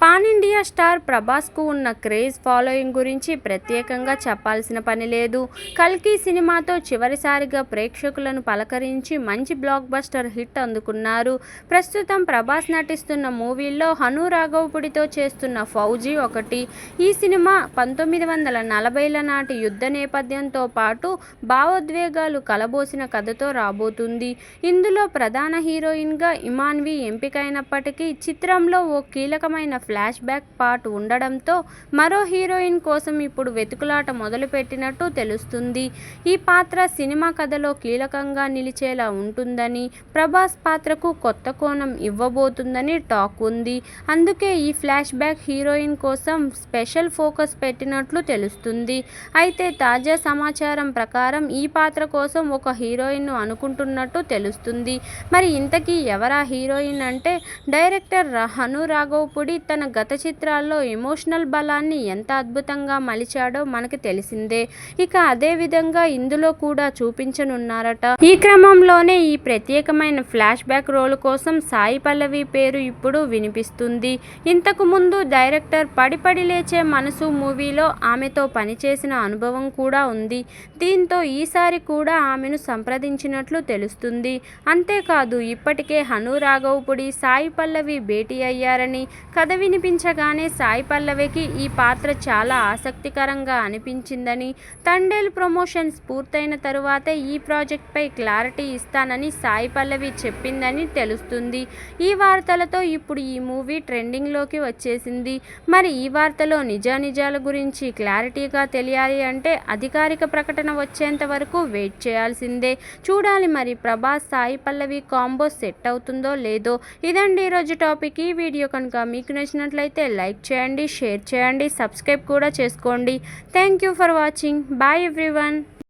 Pan India star ప్రభాస్కు ఉన్న craze following గురించి ప్రత్యేకంగా చెప్పాల్సిన పని లేదు. కల్కి సినిమాతో చివరిసారిగా ప్రేక్షకులను పలకరించి మంచి బ్లాక్ బస్టర్ హిట్ అందుకున్నారు. ప్రస్తుతం ప్రభాస్ నటిస్తున్న మూవీల్లో హను రాఘవపుడితో చేస్తున్న ఫౌజీ ఒకటి. ఈ సినిమా పంతొమ్మిది వందల నలభైల నాటి యుద్ధ నేపథ్యంతో పాటు భావోద్వేగాలు కలబోసిన కథతో రాబోతుంది. ఇందులో ప్రధాన హీరోయిన్గా ఇమాన్వి ఎంపికైనప్పటికీ చిత్రంలో ఓ కీలకమైన ఫ్లాష్ బ్యాక్ పార్ట్ ఉండడంతో మరో హీరోయిన్ కోసం ఇప్పుడు వెతుకులాట మొదలుపెట్టినట్టు తెలుస్తుంది. ఈ పాత్ర సినిమా కథలో కీలకంగా నిలిచేలా ఉంటుందని ప్రభాస్ పాత్రకు కొత్త కోణం ఇవ్వబోతుందని టాక్ ఉంది. అందుకే ఈ ఫ్లాష్ బ్యాక్ హీరోయిన్ కోసం స్పెషల్ ఫోకస్ పెట్టినట్లు తెలుస్తుంది. అయితే తాజా సమాచారం ప్రకారం ఈ పాత్ర కోసం ఒక హీరోయిన్ను అనుకుంటున్నట్టు తెలుస్తుంది. మరి ఇంతకీ ఎవరా హీరోయిన్ అంటే డైరెక్టర్ హను రాఘవపుడి తన తన గత చిత్రాల్లో ఎమోషనల్ బలాన్ని ఎంత అద్భుతంగా మలిచాడో మనకి తెలిసిందే. ఇక అదే విధంగా ఇందులో కూడా చూపించనున్నారట. ఈ క్రమంలోనే ఈ ప్రత్యేకమైన ఫ్లాష్ బ్యాక్ రోల్ కోసం సాయి పల్లవి పేరు ఇప్పుడు వినిపిస్తుంది. ఇంతకు ముందు డైరెక్టర్ పడిపడి లేచే మనసు మూవీలో ఆమెతో పనిచేసిన అనుభవం కూడా ఉంది. దీంతో ఈసారి కూడా ఆమెను సంప్రదించినట్లు తెలుస్తుంది. అంతేకాదు ఇప్పటికే హను రాఘవపుడి సాయి పల్లవి భేటీ అయ్యారని కథవి వినిపించగానే సాయి పల్లవికి ఈ పాత్ర చాలా ఆసక్తికరంగా అనిపించిందని తండేల్ ప్రమోషన్స్ పూర్తయిన తరువాతే ఈ ప్రాజెక్ట్పై క్లారిటీ ఇస్తానని సాయి పల్లవి చెప్పిందని తెలుస్తుంది. ఈ వార్తలతో ఇప్పుడు ఈ మూవీ ట్రెండింగ్లోకి వచ్చేసింది. మరి ఈ వార్తలో నిజానిజాల గురించి క్లారిటీగా తెలియాలి అంటే అధికారిక ప్రకటన వచ్చేంత వరకు వెయిట్ చేయాల్సిందే. చూడాలి మరి ప్రభాస్ సాయి పల్లవి కాంబో సెట్ అవుతుందో లేదో. ఇదండి ఈరోజు టాపిక్. ఈ వీడియో కనుక మీకు నచ్చినట్లయితే లైక్ చేయండి షేర్ చేయండి సబ్స్క్రైబ్ కూడా చేసుకోండి. Thank you for watching. Bye everyone.